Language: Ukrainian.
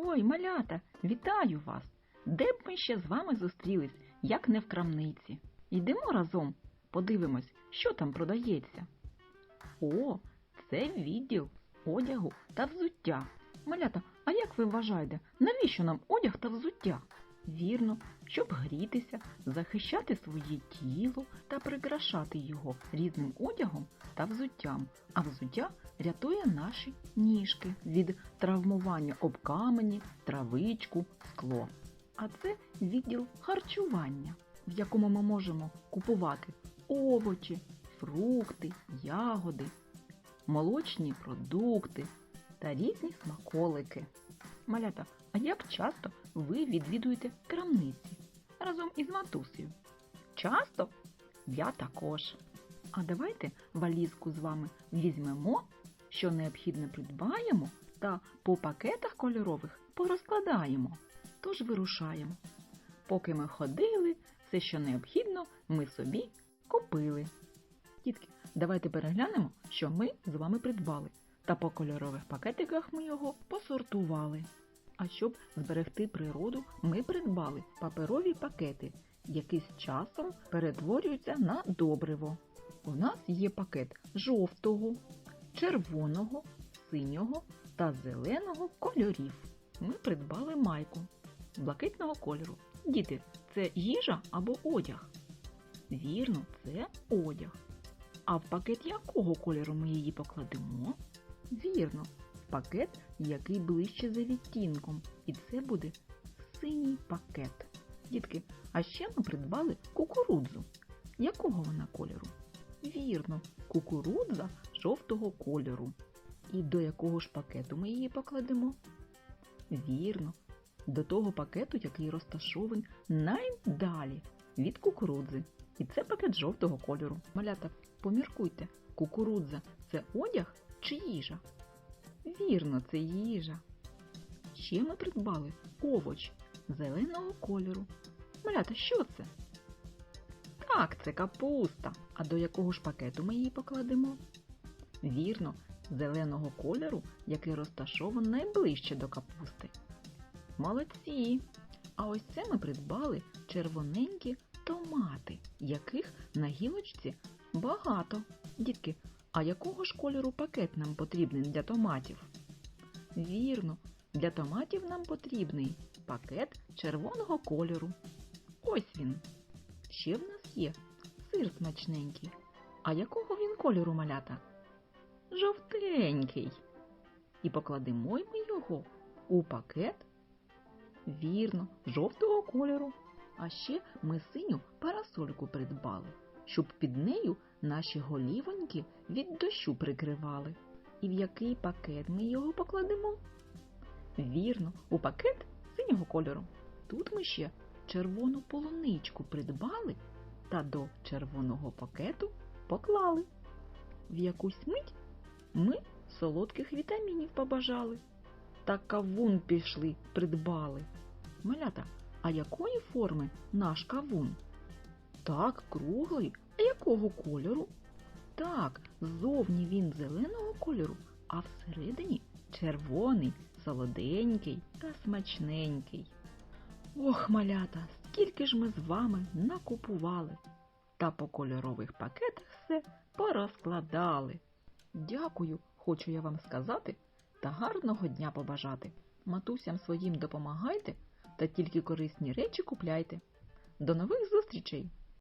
Ой, малята, вітаю вас! Де б ми ще з вами зустрілись, як не в крамниці? Йдемо разом, подивимось, що там продається. О, це відділ одягу та взуття. Малята, а як ви вважаєте, навіщо нам одяг та взуття? Вірно, щоб грітися, захищати своє тіло та прикрашати його різним одягом та взуттям. А взуття рятує наші ніжки від травмування об камені, травичку, скло. А це відділ харчування, в якому ми можемо купувати овочі, фрукти, ягоди, молочні продукти та різні смаколики. Малята, а як часто ви відвідуєте крамниці разом із матусею? Часто? Я також. А давайте валізку з вами візьмемо, що необхідно придбаємо, та по пакетах кольорових порозкладаємо. Тож вирушаємо. Поки ми ходили, все, що необхідно, ми собі купили. Дітки, давайте переглянемо, що ми з вами придбали. Та по кольорових пакетиках ми його посортували. А щоб зберегти природу, ми придбали паперові пакети, які з часом перетворюються на добриво. У нас є пакет жовтого, червоного, синього та зеленого кольорів. Ми придбали майку блакитного кольору. Діти, це їжа або одяг? Вірно, це одяг. А в пакет якого кольору ми її покладемо? Вірно, пакет, який ближче за відтінком. І це буде синій пакет. Дітки, а ще ми придбали кукурудзу. Якого вона кольору? Вірно, кукурудза жовтого кольору. І до якого ж пакету ми її покладемо? Вірно, до того пакету, який розташований найдалі від кукурудзи. І це пакет жовтого кольору. Малята, поміркуйте, кукурудза це одяг чи їжа? Вірно, це їжа. Ще ми придбали овоч зеленого кольору. Малята, що це? Так, це капуста. А до якого ж пакету ми її покладемо? Вірно, зеленого кольору, який розташований найближче до капусти. Молодці! А ось це ми придбали червоненькі томати, яких на гілочці багато. Дітки, а якого ж кольору пакет нам потрібен для томатів? Вірно, для томатів нам потрібний пакет червоного кольору. Ось він. Ще в нас є сир смачненький. А якого він кольору малята? Жовтенький. І покладемо ми його у пакет. Вірно, жовтого кольору. А ще ми синю парасольку придбали, щоб під нею наші голівоньки від дощу прикривали. І в який пакет ми його покладемо? Вірно, у пакет синього кольору. Тут ми ще червону полуничку придбали та до червоного пакету поклали. В якусь мить ми солодких вітамінів побажали. Та кавун пішли, придбали. Малята, а якої форми наш кавун? Так, круглий. А якого кольору? Так, ззовні він зеленого кольору, а всередині червоний, солоденький та смачненький. Ох, малята, скільки ж ми з вами накупували та по кольорових пакетах все порозкладали. Дякую, хочу я вам сказати, та гарного дня побажати. Матусям своїм допомагайте та тільки корисні речі купляйте. До нових зустрічей!